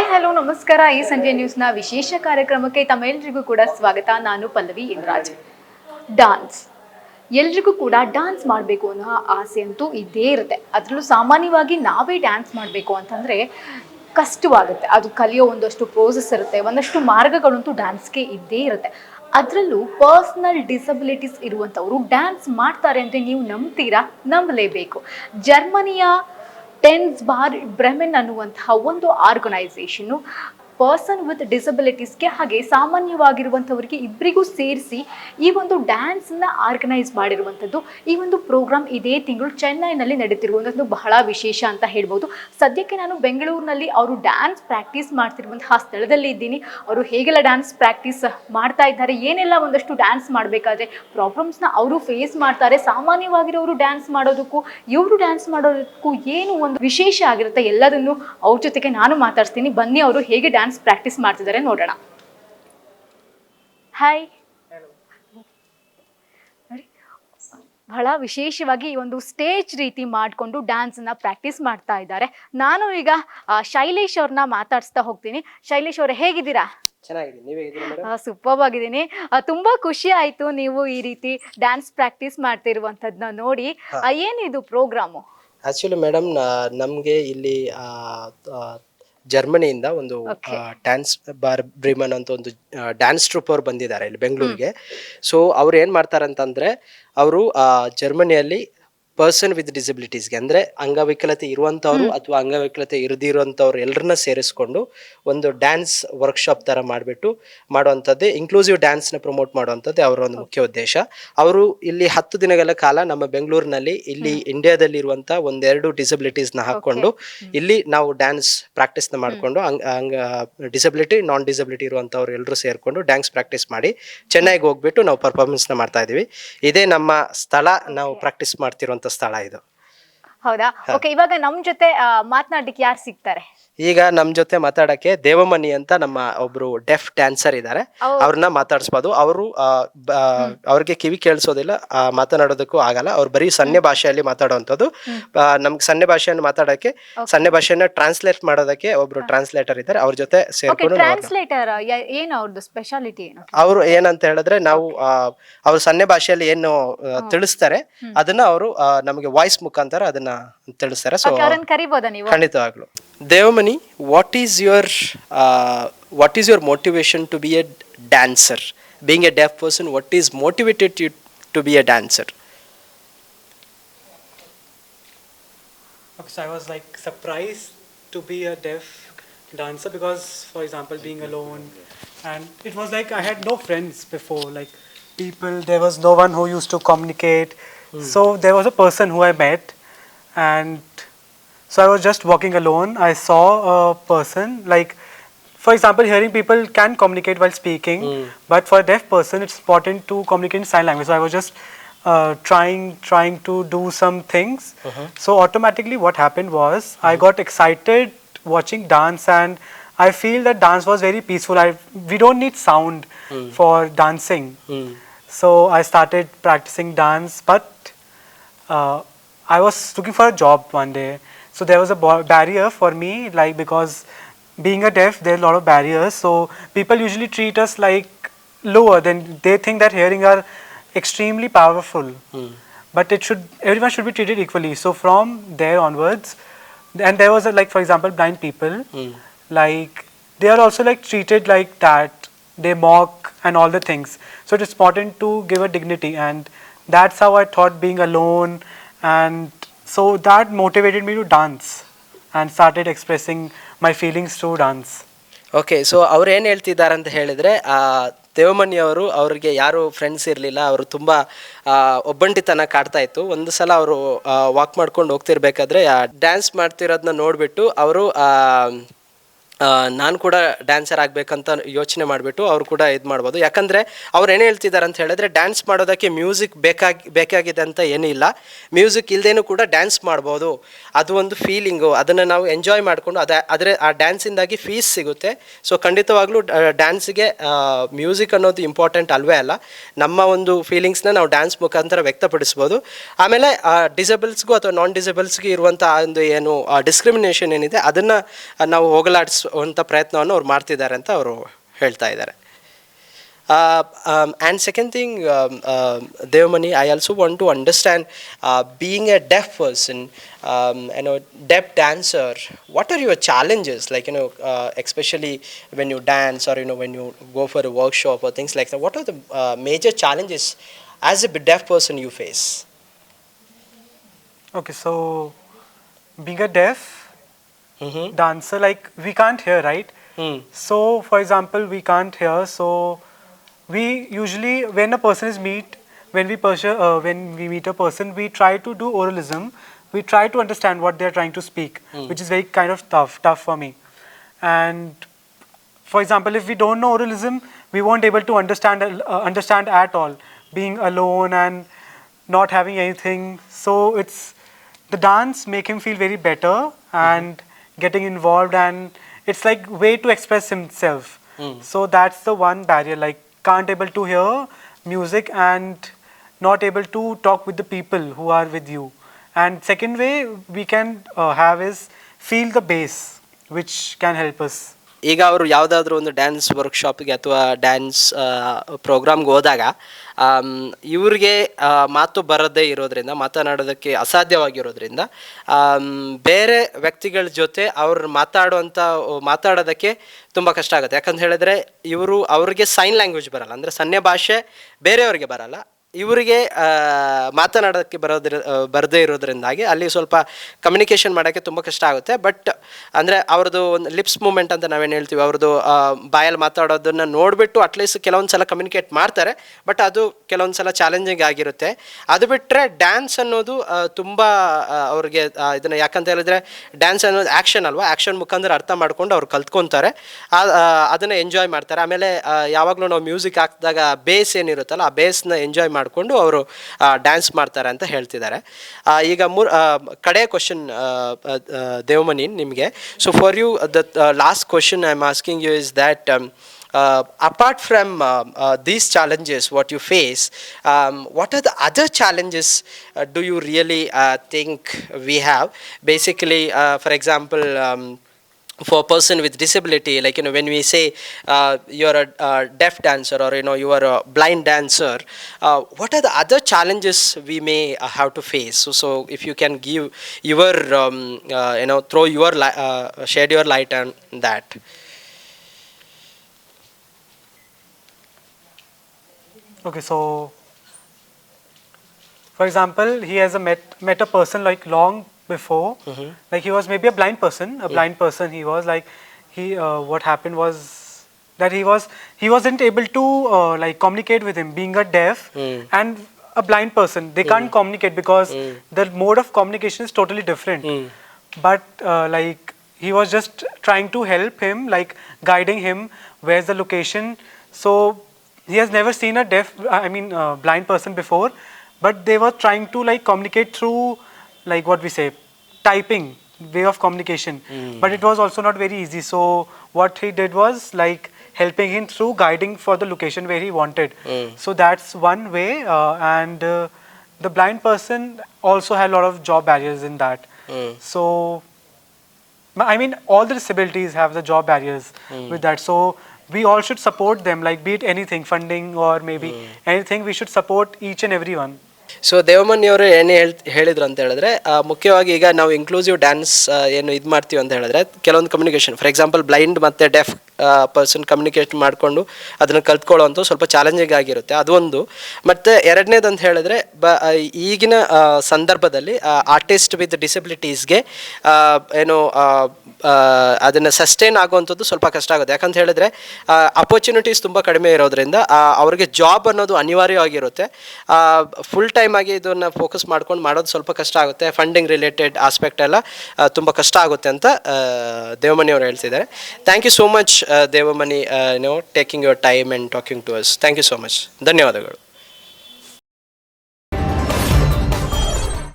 Hi hello ನಮಸ್ಕಾರ. ಈ ಸಂಜೆ ನ್ಯೂಸ್ನ ವಿಶೇಷ ಕಾರ್ಯಕ್ರಮಕ್ಕೆ ತಮ್ಮೆಲ್ಲರಿಗೂ ಕೂಡ ಸ್ವಾಗತ. ನಾನು ಪಲ್ಲವಿ ಇಂದ್ರಾಜ್ ಡಾನ್ಸ್ ಎಲ್ರಿಗೂ ಕೂಡ ಡಾನ್ಸ್ ಮಾಡಬೇಕು ಅನ್ನೋ ಆಸೆ ಅಂತೂ ಇದ್ದೇ ಇರುತ್ತೆ. ಅದರಲ್ಲೂ ಸಾಮಾನ್ಯವಾಗಿ ನಾವೇ ಡ್ಯಾನ್ಸ್ ಮಾಡಬೇಕು ಅಂತಂದರೆ ಕಷ್ಟವಾಗುತ್ತೆ. ಅದು ಕಲಿಯೋ ಒಂದಷ್ಟು ಪ್ರೋಸೆಸ್ ಇರುತ್ತೆ. ಒಂದಷ್ಟು ಮಾರ್ಗಗಳಂತೂ ಡ್ಯಾನ್ಸ್ಗೆ ಇದ್ದೇ ಇರುತ್ತೆ. ಅದರಲ್ಲೂ ಪರ್ಸ್ನಲ್ ಡಿಸಬಿಲಿಟೀಸ್ ಇರುವಂಥವರು ಡ್ಯಾನ್ಸ್ ಮಾಡ್ತಾರೆ ಅಂದರೆ ನೀವು ನಂಬ್ತೀರಾ? ನಂಬಲೇಬೇಕು. ಜರ್ಮನಿಯ ಟೆನ್ಸ್ ಬಾರ್ ಬ್ರೆಮೆನ್ ಅನ್ನುವಂತಹ ಒಂದು ಆರ್ಗನೈಸೇಷನ್ನು ಪರ್ಸನ್ ವಿತ್ ಡಿಸಬಿಲಿಟೀಸ್ಗೆ ಹಾಗೆ ಸಾಮಾನ್ಯವಾಗಿರುವಂಥವರಿಗೆ ಇಬ್ಬರಿಗೂ ಸೇರಿಸಿ ಈ ಒಂದು ಡ್ಯಾನ್ಸನ್ನ ಆರ್ಗನೈಸ್ ಮಾಡಿರುವಂಥದ್ದು ಈ ಒಂದು ಪ್ರೋಗ್ರಾಮ್ ಇದೇ ತಿಂಗಳು ಚೆನ್ನೈನಲ್ಲಿ ನಡೀತಿರುವಂಥದ್ದು ಬಹಳ ವಿಶೇಷ ಅಂತ ಹೇಳ್ಬೋದು. ಸದ್ಯಕ್ಕೆ ನಾನು ಬೆಂಗಳೂರಿನಲ್ಲಿ ಅವರು ಡ್ಯಾನ್ಸ್ ಪ್ರಾಕ್ಟೀಸ್ ಮಾಡ್ತಿರುವಂತಹ ಸ್ಥಳದಲ್ಲಿ ಇದ್ದೀನಿ. ಅವರು ಹೇಗೆಲ್ಲ ಡ್ಯಾನ್ಸ್ ಪ್ರಾಕ್ಟೀಸ್ ಮಾಡ್ತಾ ಇದ್ದಾರೆ, ಏನೆಲ್ಲ ಒಂದಷ್ಟು ಡ್ಯಾನ್ಸ್ ಮಾಡಬೇಕಾದ್ರೆ ಪ್ರಾಬ್ಲಮ್ಸ್ನ ಅವರು ಫೇಸ್ ಮಾಡ್ತಾರೆ. ಸಾಮಾನ್ಯವಾಗಿರೋರು ಡ್ಯಾನ್ಸ್ ಮಾಡೋದಕ್ಕೂ, ಇವರು ಡ್ಯಾನ್ಸ್ ಮಾಡೋದಕ್ಕೂ ಏನು ಒಂದು ವಿಶೇಷ ಆಗಿರುತ್ತೆ ಎಲ್ಲದನ್ನು ಅವ್ರ ಜೊತೆಗೆ ನಾನು ಮಾತಾಡ್ತೀನಿ ಬನ್ನಿ ಅವರು ಹೇಗೆ ಡ್ಯಾನ್ಸ್ ಪ್ರಾಕ್ಟೀಸ್ ಮಾಡ್ತಿದ್ದಾರೆ ನೋಡೋಣ. ಹಾಯ್ ನೋಡಿ ಬಹಳ ವಿಶೇಷವಾಗಿ ಈ ಒಂದು ಸ್ಟೇಜ್ ರೀತಿ ಮಾಡಿಕೊಂಡು ಡ್ಯಾನ್ಸನ್ನ ಪ್ರಾಕ್ಟೀಸ್ ಮಾಡ್ತಾ ಇದ್ದಾರೆ. ನಾನು ಈಗ ಆ, ಶೈಲೇಶ್ ಅವ್ರನ್ನ ಮಾತಾಡಿಸ್ತಾ ಹೋಗ್ತೀನಿ. ಶೈಲೇಶ್ ಅವ್ರೆ ಹೇಗಿದ್ದೀರಾ? ಚೆನ್ನಾಗಿದೆ ನೀವೇ ಸೂಪರ್ ಆಗಿದ್ದೀನಿ ಆ, ತುಂಬಾ ಖುಷಿ ಆಯ್ತು ನೀವು ಈ ರೀತಿ ಡ್ಯಾನ್ಸ್ ಪ್ರಾಕ್ಟೀಸ್ ಮಾಡ್ತಿರುವಂತದ್ನ ನೋಡಿ. ಆ, ಏನಿದು ಪ್ರೋಗ್ರಾಮು ಆಕ್ಚುಲಿ ಮೇಡಮ್ ನಮಗೆ ಇಲ್ಲಿ ಜರ್ಮನಿಯಿಂದ ಒಂದು. ಡ್ಯಾನ್ಸ್ ಬಾರ್ ಬ್ರಿಮನ್ ಅಂತ ಒಂದು ಡ್ಯಾನ್ಸ್ ಟ್ರೂಪ್ ಅವ್ರು ಬಂದಿದ್ದಾರೆ ಇಲ್ಲಿ ಬೆಂಗಳೂರಿಗೆ ಸೊ ಅವ್ರು ಏನು ಮಾಡ್ತಾರೆ ಅಂತಂದ್ರೆ ಅವರು ಜರ್ಮನಿಯಲ್ಲಿ ಪರ್ಸನ್ ವಿತ್ ಡಿಸಬಿಲಿಟೀಸ್ಗೆ ಅಂದರೆ ಅಂಗವಿಕಲತೆ ಇರುವಂಥವ್ರು ಅಥವಾ ಅಂಗವಿಕಲತೆ ಇರದಿರುವಂಥವ್ರು ಎಲ್ಲರನ್ನ ಸೇರಿಸ್ಕೊಂಡು ಒಂದು ಡ್ಯಾನ್ಸ್ ವರ್ಕ್ಶಾಪ್ ಥರ ಮಾಡಿಬಿಟ್ಟು ಮಾಡುವಂಥದ್ದೇ ಇನ್ಕ್ಲೂಸಿವ್ ಡ್ಯಾನ್ಸ್ನ ಪ್ರಮೋಟ್ ಮಾಡುವಂಥದ್ದೇ ಅವರ ಒಂದು ಮುಖ್ಯ ಉದ್ದೇಶ. ಅವರು ಇಲ್ಲಿ ಹತ್ತು ದಿನಗಳ ಕಾಲ ನಮ್ಮ ಬೆಂಗಳೂರಿನಲ್ಲಿ ಇಲ್ಲಿ ಇಂಡಿಯಾದಲ್ಲಿ ಇರುವಂಥ ಒಂದೆರಡು ಡಿಸಬಿಲಿಟೀಸ್ನ ಹಾಕ್ಕೊಂಡು ಇಲ್ಲಿ ನಾವು ಡ್ಯಾನ್ಸ್ ಪ್ರಾಕ್ಟೀಸ್ನ ಮಾಡಿಕೊಂಡು ಅಂಗ ಅಂಗ ಡಿಸಬಿಲಿಟಿ ನಾನ್ ಡಿಸಬಿಲಿಟಿ ಇರುವಂಥವ್ರು ಎಲ್ಲರೂ ಸೇರಿಕೊಂಡು ಡ್ಯಾನ್ಸ್ ಪ್ರಾಕ್ಟೀಸ್ ಮಾಡಿ ಚೆನ್ನೈಗೆ ಹೋಗ್ಬಿಟ್ಟು ನಾವು ಪರ್ಫಾರ್ಮೆನ್ಸ್ನ ಮಾಡ್ತಾ ಇದ್ದೀವಿ. ಇದೇ ನಮ್ಮ ಸ್ಥಳ ನಾವು ಪ್ರಾಕ್ಟೀಸ್ ಮಾಡ್ತಿರುವಂಥ ಸ್ಥಳ ಇದು. ಹೌದಾ? ಓಕೆ ಇವಾಗ ನಮ್ ಜೊತೆ ಮಾತನಾಡ್ಲಿಕ್ಕೆ ಯಾರು ಸಿಗ್ತಾರೆ? ಈಗ ನಮ್ ಜೊತೆ ಮಾತಾಡಕ್ಕೆ ದೇವಮಣಿ ಅಂತ ನಮ್ಮ ಒಬ್ರು ಡೆಫ್ ಡ್ಯಾನ್ಸರ್ ಇದ್ದಾರೆ ಅವ್ರು- ಅವ್ರನ್ನ ಮಾತಾಡಿಸ್ಬೋದು. ಅವರು ಅವ್ರಿಗೆ ಕಿವಿ ಕೇಳಿಸೋದಿಲ್ಲ ಆ, ಮಾತನಾಡೋದಕ್ಕೂ ಆಗಲ್ಲ. ಅವ್ರು ಬರೀ ಸನ್ನೆ ಭಾಷೆಯಲ್ಲಿ ಮಾತಾಡುವಂಥದ್ದು ನಮ್ಗೆ ಸನ್ನೆ ಭಾಷೆಯನ್ನು ಮಾತಾಡಕ್ಕೆ ಸನ್ನೆ ಭಾಷೆಯನ್ನ ಟ್ರಾನ್ಸ್ಲೇಟ್ ಮಾಡೋದಕ್ಕೆ ಒಬ್ರು ಟ್ರಾನ್ಸ್ಲೇಟರ್ ಇದ್ದಾರೆ ಅವ್ರ ಜೊತೆ ಸೇರ್ಕೊಂಡು ಟ್ರಾನ್ಸ್ಲೇಟರ್ ಏನು ಅವ್ರದ್ದು ಸ್ಪೆಷಾಲಿಟಿ ಏನು? ಅವರು ಏನಂತ ಹೇಳಿದ್ರೆ ನಾವು ಅವ್ರು ಸನ್ನೆ ಭಾಷೆಯಲ್ಲಿ ಏನು ತಿಳಿಸ್ತಾರೆ. ಅದನ್ನ ಅವರು ನಮಗೆ ವಾಯ್ಸ್ ಮುಖಾಂತರ ಅದನ್ನ ತಿಳಿಸ್ತಾರೆ. ಸೊ ಕರಿಬೋದಾ ನೀವು? ಖಂಡಿತವಾಗ್ಲು. Devamani, what is your uh, what is your motivation to be a dancer? Being a deaf person, what is motivated you to be a dancer? Okay, so I was like surprised to be a deaf dancer because, for example, being alone, and it was like I had no friends before. Like people, there was no one who used to communicate. Mm. So there was a person who I met, and so I was just walking alone. I saw a person like. For example, hearing people can communicate while speaking, hmm. but for a deaf person, it's important to communicate in sign language. So I was just uh, trying trying to do some things. Uh-huh. So automatically, what happened was I hmm. got excited watching dance, and I feel that dance was very peaceful. I we don't need sound hmm. for dancing. So I started practicing dance, but uh, I was looking for a job one day. So there was a barrier for me, like because being a deaf, there are a lot of barriers. So people usually treat us like lower. than they think that hearing are extremely powerful. Hmm. But it should everyone should be treated equally. So from there onwards, and there was a, like for example blind people, hmm. like they are also like treated like that. They mock and all the things. So it's important to give a dignity, and that's how I thought being alone, and so that motivated me to dance, and started expressing my feelings through dance. Okay so ಅವ್ರು ಏನು ಹೇಳ್ತಿದ್ದಾರೆ ಅಂತ ಹೇಳಿದರೆ ದೇವಮಣಿ ಅವರು ಅವ್ರಿಗೆ ಯಾರು friends ಇರಲಿಲ್ಲ ಅವರು ತುಂಬ ಒಬ್ಬಂಟಿತನ ಕಾಡ್ತಾ ಇತ್ತು ಒಂದು ಸಲ ಅವರು ವಾಕ್ ಮಾಡ್ಕೊಂಡು ಹೋಗ್ತಿರ್ಬೇಕಾದ್ರೆ ಡ್ಯಾನ್ಸ್ ಮಾಡ್ತಿರೋದನ್ನ ನೋಡಿಬಿಟ್ಟು ಅವರು ನಾನು ಕೂಡ ಡ್ಯಾನ್ಸರ್ ಆಗಬೇಕಂತ ಯೋಚನೆ ಮಾಡಿಬಿಟ್ಟು ಅವರು ಕೂಡ ಇದು ಮಾಡ್ಬೋದು. ಯಾಕಂದರೆ ಅವ್ರು ಏನು ಹೇಳ್ತಿದ್ದಾರೆ ಅಂತ ಹೇಳಿದ್ರೆ ಡ್ಯಾನ್ಸ್ ಮಾಡೋದಕ್ಕೆ ಮ್ಯೂಸಿಕ್ ಬೇಕಾಗಿ, ಬೇಕಾಗಿದೆ ಅಂತ ಏನಿಲ್ಲ ಮ್ಯೂಸಿಕ್ ಇಲ್ಲದೇನೂ ಕೂಡ ಡ್ಯಾನ್ಸ್ ಮಾಡ್ಬೋದು. ಅದು ಒಂದು ಫೀಲಿಂಗು ಅದನ್ನು ನಾವು ಎಂಜಾಯ್ ಮಾಡಿಕೊಂಡು ಅದೇ, ಆದರೆ ಆ ಡ್ಯಾನ್ಸಿಂದಾಗಿ ಫೀಸ್ ಸಿಗುತ್ತೆ. ಸೊ ಖಂಡಿತವಾಗ್ಲೂ ಡ್ಯಾನ್ಸಿಗೆ ಮ್ಯೂಸಿಕ್ ಅನ್ನೋದು ಇಂಪಾರ್ಟೆಂಟ್ ಅಲ್ವೇ ಅಲ್ಲ. ನಮ್ಮ ಒಂದು ಫೀಲಿಂಗ್ಸ್ನ ನಾವು ಡ್ಯಾನ್ಸ್ ಮುಖಾಂತರ ವ್ಯಕ್ತಪಡಿಸ್ಬೋದು. ಆಮೇಲೆ ಡಿಸೇಬಲ್ಸ್ಗೂ ಅಥವಾ ನಾನ್ ಡಿಸೇಬಲ್ಸ್ಗೆ ಇರುವಂಥ ಒಂದು ಏನು ಡಿಸ್ಕ್ರಿಮಿನೇಷನ್ ಏನಿದೆ, ಅದನ್ನು ನಾವು ಹೋಗಲಾಡಿಸ್ ಮಾಡಿಸುವಂಥ ಪ್ರಯತ್ನವನ್ನು ಅವ್ರು ಮಾಡ್ತಿದ್ದಾರೆ ಅಂತ ಅವರು ಹೇಳ್ತಾ ಇದ್ದಾರೆ Uh, um, and second thing, um, uh, Devmani, I also want to understand, uh, being a deaf person, um, you know, deaf dancer, what are your challenges? Like, you know, uh, especially when you dance or, you know, when you go for a workshop or things like that, what are the uh, major challenges as Mm-hmm. dancer, like we can't hear, right? Mm. So, for example, we can't hear. So, we usually, when a person is meet, when we pursue, uh, when we meet a person, we try to do oralism. We try to understand what they are trying to speak, which is very kind of tough, tough for me. And for example, if we don't know oralism, we won't able to understand uh, understand at all. Being alone and not having anything, so it's the dance make him feel very better and getting involved, and it's like way to express himself. So that's the one barrier. Like can't able to hear music and not able to talk with the people who are with you. And second way we can uh, have is feel the bass, which can help us. ಈಗ ಅವರು ಯಾವುದಾದ್ರೂ ಒಂದು dance ವರ್ಕ್ಶಾಪ್ಗೆ ಅಥವಾ dance ಪ್ರೋಗ್ರಾಮ್ಗೆ ಹೋದಾಗ ಇವ್ರಿಗೆ ಮಾತು ಬರದೇ ಇರೋದ್ರಿಂದ, ಮಾತನಾಡೋದಕ್ಕೆ ಅಸಾಧ್ಯವಾಗಿರೋದ್ರಿಂದ ಬೇರೆ ವ್ಯಕ್ತಿಗಳ ಜೊತೆ ಅವ್ರು ಮಾತಾಡುವಂಥ ಮಾತಾಡೋದಕ್ಕೆ ತುಂಬ ಕಷ್ಟ ಆಗುತ್ತೆ. ಯಾಕಂತ ಹೇಳಿದ್ರೆ ಇವರು ಅವ್ರಿಗೆ ಸೈನ್ ಲ್ಯಾಂಗ್ವೇಜ್ ಬರಲ್ಲ. ಅಂದರೆ ಸನ್ನೆ ಭಾಷೆ ಬೇರೆಯವ್ರಿಗೆ ಬರಲ್ಲ. ಇವರಿಗೆ ಮಾತನಾಡೋಕ್ಕೆ ಬರೋದ್ರ ಬರದೇ ಇರೋದ್ರಿಂದಾಗಿ ಅಲ್ಲಿ ಸ್ವಲ್ಪ ಕಮ್ಯುನಿಕೇಷನ್ ಮಾಡೋಕ್ಕೆ ತುಂಬ ಕಷ್ಟ ಆಗುತ್ತೆ. ಬಟ್ ಅಂದರೆ ಅವ್ರದ್ದು ಒಂದು ಲಿಪ್ಸ್ ಮೂಮೆಂಟ್ ಅಂತ ನಾವೇನು ಹೇಳ್ತೀವಿ, ಅವ್ರದ್ದು ಬಾಯಲ್ಲಿ ಮಾತಾಡೋದನ್ನು ನೋಡಿಬಿಟ್ಟು ಅಟ್ಲೀಸ್ಟ್ ಕೆಲವೊಂದು ಸಲ ಕಮ್ಯುನಿಕೇಟ್ ಮಾಡ್ತಾರೆ. ಬಟ್ ಅದು ಕೆಲವೊಂದು ಸಲ ಚಾಲೆಂಜಿಂಗ್ ಆಗಿರುತ್ತೆ. ಅದು ಬಿಟ್ಟರೆ ಡ್ಯಾನ್ಸ್ ಅನ್ನೋದು ತುಂಬ ಅವ್ರಿಗೆ ಇದನ್ನು ಯಾಕಂತ ಹೇಳಿದ್ರೆ ಡ್ಯಾನ್ಸ್ ಅನ್ನೋದು ಆ್ಯಕ್ಷನ್ ಅಲ್ವಾ? ಆ್ಯಕ್ಷನ್ ಮುಖಾಂತರ ಅರ್ಥ ಮಾಡ್ಕೊಂಡು ಅವ್ರು ಕಲ್ತ್ಕೊತಾರೆ. ಅದನ್ನು ಎಂಜಾಯ್ ಮಾಡ್ತಾರೆ. ಆಮೇಲೆ ಯಾವಾಗಲೂ ನಾವು ಮ್ಯೂಸಿಕ್ ಹಾಕಿದಾಗ ಬೇಸ್ ಏನಿರುತ್ತಲ್ಲ, ಆ ಬೇಸ್ನ ಎಂಜಾಯ್ ಮಾಡಿಕೊಂಡು ಅವರು ಡ್ಯಾನ್ಸ್ ಮಾಡ್ತಾರೆ ಅಂತ ಹೇಳ್ತಿದ್ದಾರೆ ಈಗ ಮೂರ್ ಕಡೆಯ ಕಡೆ ಕ್ವಶನ್ ದೇವಮನಿ ನಿಮಗೆ so for you the last question I am asking you is that uh, apart from uh, uh, these challenges what you face um, what are the other challenges uh, do you really uh, think we have basically uh, for example um, for a person with disability like you know when we say uh, you're a deaf dancer or you know you are a blind dancer uh, what are the other challenges we may uh, have to face? So, so if you can give your um, uh, you know throw your li- uh, shed your light on that. Okay, so for example, he has a met met a person like long before, like he was maybe a blind person, a blind person. He was like he uh, what happened was that he was he wasn't able to uh, like communicate with him, being a deaf Mm. and a blind person. They can't communicate because the mode of communication is totally different. Mm. But uh, like he was just trying to help him, like guiding him where's the location. So he has never seen a deaf i mean uh, blind person before but they were trying to like communicate through like what we say typing way of communication but it was also not very easy so what he did was like helping him through guiding for the location where he wanted so that's one way uh, and uh, the blind person also had a lot of job barriers in that Mm. so I mean, all the disabilities have the job barriers with that. So we all should support them, like be it anything, funding or maybe anything. We should support each and every one. So Devamani ಅವರು ಏನು ಹೇಳ್, ಹೇಳಿದ್ರು ಅಂತ ಹೇಳಿದ್ರೆ ಮುಖ್ಯವಾಗಿ ಈಗ ನಾವು inclusive dance ಏನು ಇದು ಮಾಡ್ತೀವಿ ಅಂತ ಹೇಳಿದ್ರೆ, ಕೆಲವೊಂದು ಕಮ್ಯುನಿಕೇಷನ್ ಫಾರ್ ಎಕ್ಸಾಂಪಲ್ ಬ್ಲೈಂಡ್ ಮತ್ತು ಡೆಫ್ ಪರ್ಸನ್ ಕಮ್ಯುನಿಕೇಟ್ ಮಾಡಿಕೊಂಡು ಅದನ್ನು ಕಲ್ತ್ಕೊಳ್ಳೋವಂಥ ಸ್ವಲ್ಪ ಚಾಲೆಂಜಿಂಗ್ ಆಗಿರುತ್ತೆ. ಅದೊಂದು ಮತ್ತು ಎರಡನೇದು ಅಂತ ಹೇಳಿದ್ರೆ, ಬ ಈಗಿನ ಸಂದರ್ಭದಲ್ಲಿ ಆರ್ಟಿಸ್ಟ್ ವಿತ್ ಡಿಸಬಿಲಿಟೀಸ್ಗೆ ಏನು ಅದನ್ನು ಸಸ್ಟೈನ್ ಆಗುವಂಥದ್ದು ಸ್ವಲ್ಪ ಕಷ್ಟ ಆಗುತ್ತೆ. ಯಾಕಂತ ಹೇಳಿದ್ರೆ ಅಪರ್ಚುನಿಟೀಸ್ ತುಂಬ ಕಡಿಮೆ ಇರೋದ್ರಿಂದ ಅವ್ರಿಗೆ ಜಾಬ್ ಅನ್ನೋದು ಅನಿವಾರ್ಯವಾಗಿರುತ್ತೆ ಫುಲ್ ಟೈಮ್ ಆಗಿ ಇದನ್ನು ಫೋಕಸ್ ಮಾಡ್ಕೊಂಡು ಮಾಡೋದು ಸ್ವಲ್ಪ ಕಷ್ಟ ಆಗುತ್ತೆ. ಫಂಡಿಂಗ್ ರಿಲೇಟೆಡ್ ಆಸ್ಪೆಕ್ಟ್ ಎಲ್ಲ ತುಂಬ ಕಷ್ಟ ಆಗುತ್ತೆ ಅಂತ ದೇವಮಣಿಯವರು ಹೇಳ್ತಿದ್ದಾರೆ. Thank you so much Devamani no taking your time and talking to us thank you so much ಧನ್ಯವಾದಗಳು